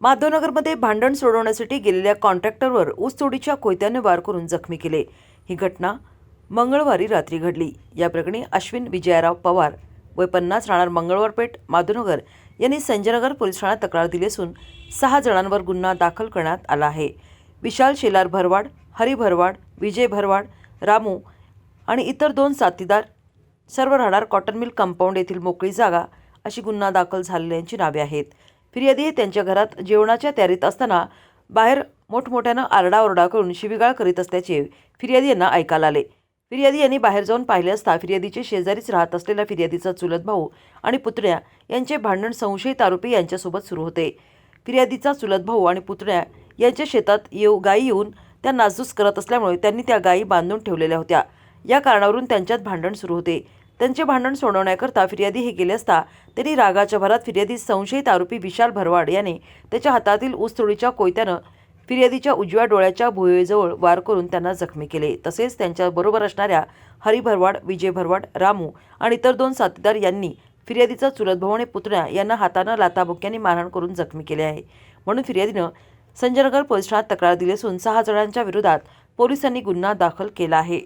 माधवनगरमध्ये भांडण सोडवण्यासाठी गेलेल्या कॉन्ट्रॅक्टरवर ऊसतोडीच्या कोयत्याने वार करून जखमी केले. ही घटना मंगळवारी रात्री घडली. या प्रकरणी अश्विन विजयराव पवार वय पन्नास राहणार मंगळवारपेठ माधवनगर यांनी संजयनगर पोलीस ठाण्यात तक्रार दिली असून सहा जणांवर गुन्हा दाखल करण्यात आला आहे. विशाल शेलार भरवाड हरी भरवाड विजय भरवाड रामू आणि इतर दोन साथीदार सर्व राहणार कॉटन मिल कंपाऊंड येथील मोकळी जागा अशी गुन्हा दाखल झालेल्यांची नावे आहेत. फिर्यादी हे त्यांच्या घरात जेवणाच्या तयारीत असताना बाहेर मोठमोठ्यानं आरडाओरडा करून शिवीगाळ करीत असल्याचे फिर्यादी यांना ऐकायला आले. फिर्यादी यांनी बाहेर जाऊन पाहिले असता फिर्यादीचे शेजारीच राहत असलेला फिर्यादीचा चुलत भाऊ आणि पुतण्या यांचे भांडण संशयित आरोपी यांच्यासोबत सुरू होते. फिर्यादीचा चुलत भाऊ आणि पुतण्या यांच्या शेतात येऊ गायी येऊन त्या नासधूस करत असल्यामुळे त्यांनी त्या गायी बांधून ठेवलेल्या होत्या. या कारणावरून त्यांच्यात भांडण सुरू होते. त्यांचे भांडण सोडवण्याकरता फिर्यादी हे गेले असता त्यांनी रागाच्या भरात फिर्यादी संशयित आरोपी विशाल भरवाड याने त्याच्या हातातील ऊसतोडीच्या कोयत्यानं फिर्यादीच्या उजव्या डोळ्याच्या भुयेजवळ वार करून त्यांना जखमी केले. तसेच त्यांच्याबरोबर असणाऱ्या हरी भरवाड विजय भरवाड रामू आणि इतर दोन साथीदार यांनी फिर्यादीचा चुलत भाऊ आणि पुतण्या यांना हातानं लाताबुक्यांनी मारहाण करून जखमी केले आहे. म्हणून फिर्यादीनं संजयनगर पोलीस ठाण्यात तक्रार दिली असून सहा जणांच्या विरोधात पोलिसांनी गुन्हा दाखल केला आहे.